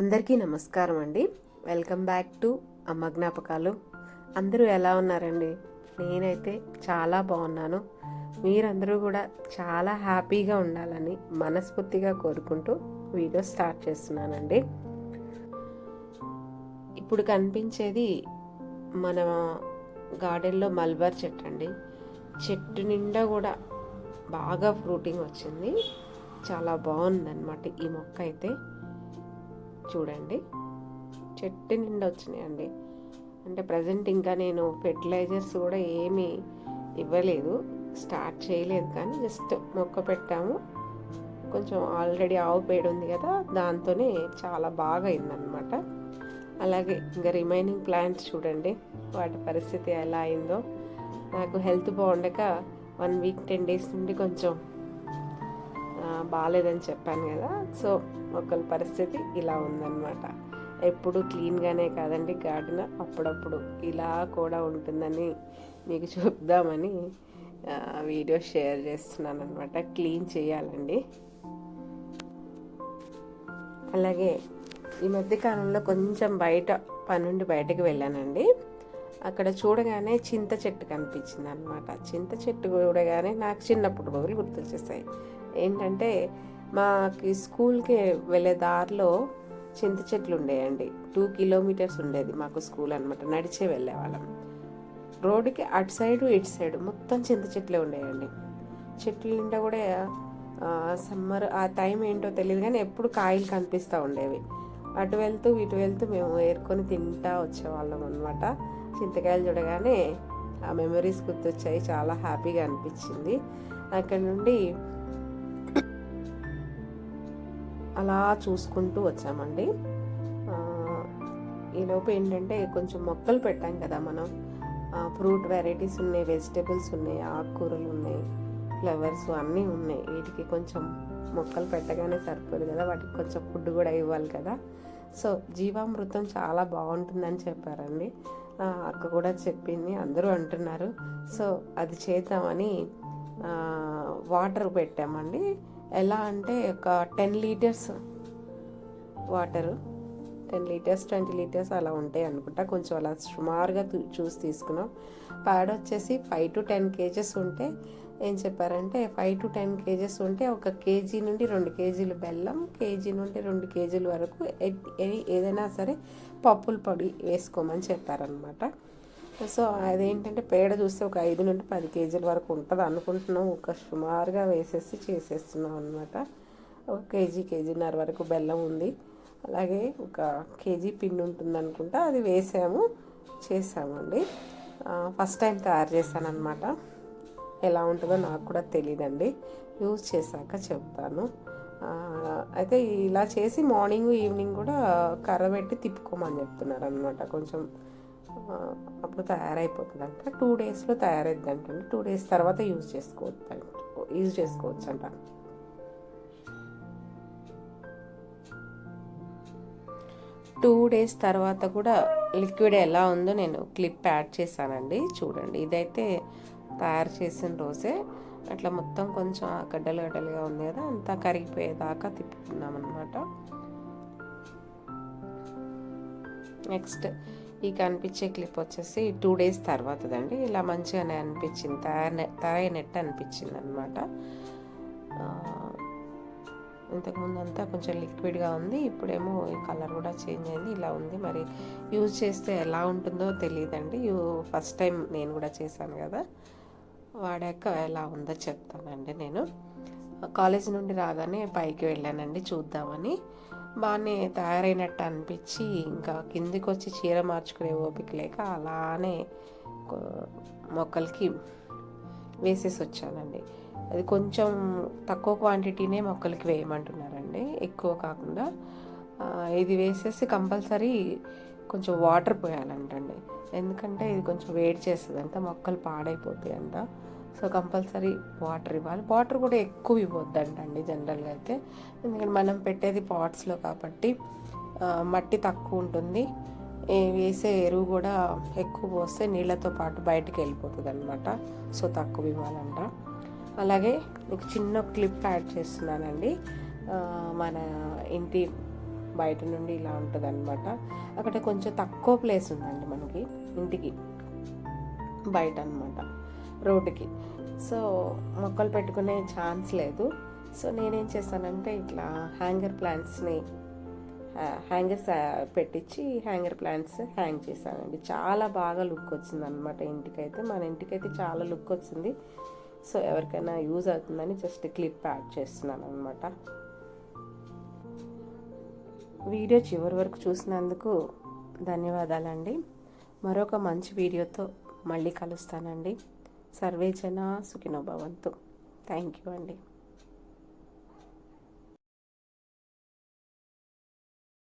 అందరికీ నమస్కారం అండి వెల్కమ్ బ్యాక్ టు అమ్మ జ్ఞాపకాలు. అందరూ ఎలా ఉన్నారండి? నేనైతే చాలా బాగున్నాను. మీరందరూ కూడా చాలా హ్యాపీగా ఉండాలని మనస్ఫూర్తిగా కోరుకుంటూ వీడియో స్టార్ట్ చేస్తున్నానండి. ఇప్పుడు కనిపించేది మన గార్డెన్లో మల్బర్ చెట్టు అండి. చెట్టు నిండా కూడా బాగా ఫ్రూటింగ్ వచ్చింది. చాలా బాగుందన్నమాట ఈ మొక్క అయితే. చూడండి. చెట్టు నిండా వచ్చినాయండి. అంటే ప్రజెంట్ ఇంకా నేను ఫెర్టిలైజర్స్ కూడా ఏమీ ఇవ్వలేదు. స్టార్ట్ చేయలేదు కానీ జస్ట్ మొక్క పెట్టాము. కొంచెం ఆల్రెడీ ఆవు పేడ ఉంది కదా దాంతోనే చాలా బాగా అయిందనమాట అలాగే ఇంకా రిమైనింగ్ ప్లాంట్స్ చూడండి. వాటి పరిస్థితి ఎలా అయిందో. నాకు హెల్త్ బాగుండక వన్ వీక్ టెన్ డేస్ నుండి కొంచెం బాగాలేదని చెప్పాను కదా. సో ఒకరి పరిస్థితి ఇలా ఉందన్నమాట. ఎప్పుడు క్లీన్గానే కాదండి గార్డెన్ అప్పుడప్పుడు. ఇలా కూడా ఉంటుందని మీకు చూద్దామని వీడియో షేర్ చేస్తున్నాను అనమాట క్లీన్ చేయాలండి. అలాగే ఈ మధ్య కాలంలో కొంచెం బయట పనుండి బయటకు వెళ్ళానండి. అక్కడ చూడగానే చింత చెట్టు కనిపించింది అనమాట చింత చెట్టు చూడగానే నాకు చిన్నప్పుడు రోజులు గుర్తొచ్చేసాయి. ఏంటంటే మాకి స్కూల్కి వెళ్ళే దారిలో చింత చెట్లు ఉండేయండి. టూ కిలోమీటర్స్ ఉండేది మాకు స్కూల్ అనమాట నడిచే వెళ్ళేవాళ్ళం రోడ్డుకి అటు సైడు ఇటు సైడు మొత్తం చింత చెట్లే ఉండేయండి. చెట్ల నిండా కూడా సమ్మర్ ఆ టైం ఏంటో తెలియదు కానీ ఎప్పుడు కాయలు కనిపిస్తూ ఉండేవి. అటు వెళ్తూ ఇటు వెళ్తూ మేము ఏరుకొని తింటా వచ్చేవాళ్ళం అనమాట చింతకాయలు చూడగానే ఆ మెమరీస్ గుర్తొచ్చాయి. చాలా హ్యాపీగా అనిపించింది. అక్కడ నుండి అలా చూసుకుంటూ వచ్చామండి. ఈలోపు ఏంటంటే కొంచెం మొక్కలు పెట్టాం కదా మనం. ఫ్రూట్ వెరైటీస్ ఉన్నాయి వెజిటేబుల్స్ ఉన్నాయి ఆకుకూరలు ఉన్నాయి ఫ్లవర్స్ అన్నీ ఉన్నాయి. వీటికి కొంచెం మొక్కలు పెట్టగానే సరిపోదు కదా వాటికి కొంచెం ఫుడ్ కూడా ఇవ్వాలి కదా. సో జీవామృతం చాలా బాగుంటుందని చెప్పారండి. అక్క కూడా చెప్పింది అందరూ అంటున్నారు. సో అది చేద్దామని వాటర్ పెట్టామండి. ఎలా అంటే ఒక ten litres water ten litres twenty litres అలా ఉంటాయి అనుకుంటా. కొంచెం అలా సుమారుగా చూసి తీసుకున్నాం. ప్యాడ్ వచ్చేసి ఫైవ్ టు టెన్ కేజెస్ ఉంటే ఏం చెప్పారంటే ఫైవ్ టు టెన్ కేజెస్ ఉంటే ఒక కేజీ నుండి రెండు కేజీలు బెల్లం కేజీ నుండి రెండు కేజీల వరకు ఏదైనా సరే పప్పుల పొడి వేసుకోమని చెప్పారనమాట సో అదేంటంటే పేడ చూస్తే ఒక ఐదు నుండి పది కేజీల వరకు ఉంటుంది అనుకుంటున్నాం. ఒక సుమారుగా వేసేసి చేసేస్తున్నాం అనమాట ఒక కేజీ కేజీన్నర వరకు బెల్లం ఉంది. అలాగే ఒక కేజీ పిండి ఉంటుంది అనుకుంటా. అది వేసాము చేసామండి. ఫస్ట్ టైం తయారు చేశానమాట ఎలా ఉంటుందో నాకు కూడా తెలియదండి యూజ్ చేశాక చెప్తాను. అయితే ఇలా చేసి మార్నింగ్ ఈవినింగ్ కూడా కర్ర పెట్టి తిప్పుకోమని చెప్తున్నారు అనమాట కొంచెం అప్పుడు తయారైపోతుంది అంట టూ డేస్లో తయారైద్ది అంట టూ డేస్ తర్వాత యూజ్ చేసుకోవచ్చు యూజ్ చేసుకోవచ్చు అంట టూ డేస్ తర్వాత కూడా లిక్విడ్ ఎలా ఉందో నేను క్లిప్ యాడ్ చేశానండి. చూడండి ఇదైతే తయారు చేసిన రోజే. అట్లా మొత్తం కొంచెం గడ్డలు గడ్డలుగా ఉంది కదా అంతా కరిగిపోయేదాకా తిప్పుకున్నాం అనమాట నెక్స్ట్ ఈ కనిపించే క్లిప్ వచ్చేసి టూ డేస్ తర్వాతదండి. ఇలా మంచిగానే అనిపించింది. తయారు తయారైనట్టు అనిపించింది అనమాట ఇంతకుముందు అంతా కొంచెం లిక్విడ్గా ఉంది. ఇప్పుడేమో ఈ కలర్ కూడా చేంజ్ అయింది. ఇలా ఉంది. మరి యూజ్ చేస్తే ఎలా ఉంటుందో తెలియదండి యూ ఫస్ట్ టైం నేను కూడా చేశాను కదా. వాడాక ఎలా ఉందో చెప్తానండి నేను. కాలేజ్ నుండి రాగానే పైకి వెళ్ళానండి చూద్దామని. బాగానే తయారైనట్టు అనిపించి ఇంకా కిందికి వచ్చి చీర మార్చుకునే ఓపిక లేక అలానే మొక్కలకి వేసేసి వచ్చానండి అది కొంచెం తక్కువ క్వాంటిటీనే మొక్కలకి వేయమంటున్నారండి. ఎక్కువ కాకుండా ఇది వేసేసి కంపల్సరీ కొంచెం వాటర్ పోయాలంటండి. ఎందుకంటే ఇది కొంచెం వేడి చేస్తుంది అంత మొక్కలు పాడైపోతాయి అంట సో కంపల్సరీ వాటర్ ఇవ్వాలి. వాటర్ కూడా ఎక్కువ ఇవ్వద్దంటండి జనరల్గా అయితే. ఎందుకంటే మనం పెట్టేది పాట్స్లో కాబట్టి మట్టి తక్కువ ఉంటుంది. వేసే ఎరువు కూడా ఎక్కువ పోస్తే నీళ్ళతో పాటు బయటకు వెళ్ళిపోతుంది అనమాట సో తక్కువ ఇవ్వాలంట. అలాగే మీకు చిన్న క్లిప్ యాడ్ చేస్తున్నానండి. మన ఇంటి బయట నుండి ఇలా ఉంటుంది అనమాట అక్కడ కొంచెం తక్కువ ప్లేస్ ఉందండి మనకి ఇంటికి. బయట అనమాట రోడ్డుకి. సో మొక్కలు పెట్టుకునే ఛాన్స్ లేదు. సో నేనేం చేస్తానంటే ఇట్లా హ్యాంగర్ ప్లాంట్స్ని హ్యాంగర్స్ పెట్టించి హ్యాంగర్ ప్లాంట్స్ హ్యాంగ్ చేశానండి చాలా బాగా లుక్ వచ్చింది అనమాట ఇంటికైతే. మన ఇంటికైతే చాలా లుక్ వచ్చింది. సో ఎవరికైనా యూజ్ అవుతుందని జస్ట్ క్లిప్ యాడ్ చేస్తున్నాను అనమాట వీడియో చివరి వరకు చూసినందుకు ధన్యవాదాలండి. మరొక మంచి వీడియోతో మళ్ళీ కలుస్తానండి. సర్వేజన సుఖినోభవంతు థ్యాంక్ యూ అండి.